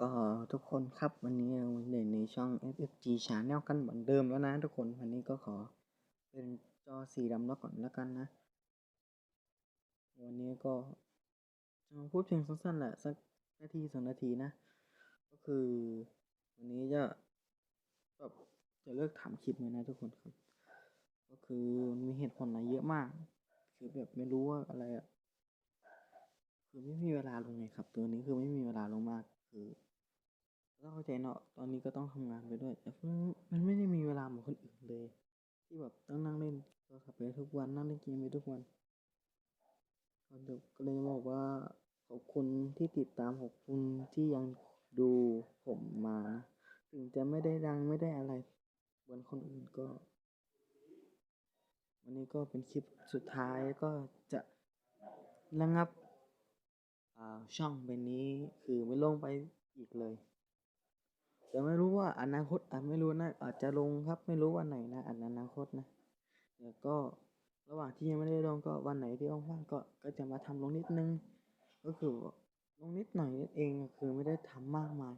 ก็ทุกคนครับวันนี้เราอยู่ในช่อง FFG Channel กันเหมือนเดิมแล้วนะทุกคนวันนี้ก็ขอเป็นจอสีดำแล้วก่อนแล้วกันนะ วันนี้ก็จะพูดเพียงสั้นๆแหละสักนาทีสองนาทีนะ ก็คือ วันนี้จะแบบจะเลิกทำคลิปเลยนะทุกคนครับ ก็คือมีเหตุผลอะไรเยอะมาก คือแบบไม่รู้ว่าอะไรอะคือไม่มีเวลาลงไงครับ ตัวนี้คือไม่มีเวลาลงมาก ต้องเข้าใจเนาะตอนนี้ก็ต้องทำงานไปด้วยแต่มันไม่ได้มีเวลาเหมือนคนอื่นเลย ที่แบบต้องนั่งเล่นโทรศัพท์ไปทุกวันนั่งเล่นเกมไปทุกวันก็เลยบอกว่าขอบคุณที่ติดตามขอบคุณที่ยังดูผมมา ถึงจะไม่ได้ดังไม่ได้อะไรเหมือนคนอื่นก็ วันนี้ก็เป็นคลิปสุดท้ายก็จะระงับช่องเป็นนี้คือไม่ลงไปอีกเลย แต่ไม่รู้ว่าอนาคตอาจไม่รู้นะอาจจะลงครับไม่รู้วันไหนนะอันอนาคตนะแต่ก็ระหว่างที่ยังไม่ได้ลงก็วันไหนที่ว่างๆก็ก็จะมาทำลงนิดนึง ก็คือลงนิดหน่อยนิดเองคือไม่ได้ทำมากมาย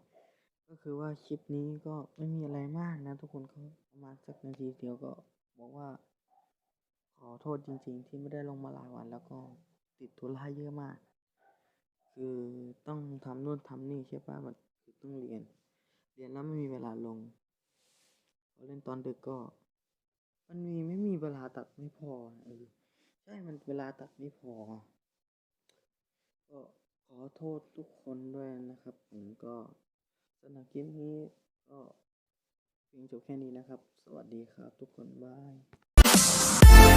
ก็คือว่าคลิปนี้ก็ไม่มีอะไรมากนะ ทุกคนก็ประมาณสักนาทีเดียวก็บอกว่า ขอโทษจริง ๆ ที่ไม่ได้ลงมาหลายวัน แล้วก็ติดธุระเยอะมาก คือต้องทำนู่นทำนี่ใช่ปะมันคือต้องเรียน เรียนแล้วไม่มีเวลาลงพอเล่นตอนดึกก็ มันมีไม่มีเวลาตัดไม่พอเออใช่มันเวลาตัดไม่พอ ก็ขอโทษทุกคนด้วยนะครับ ผมก็สำหรับคลิปนี้ก็เพียงจบแค่นี้นะครับ สวัสดีครับทุกคนบาย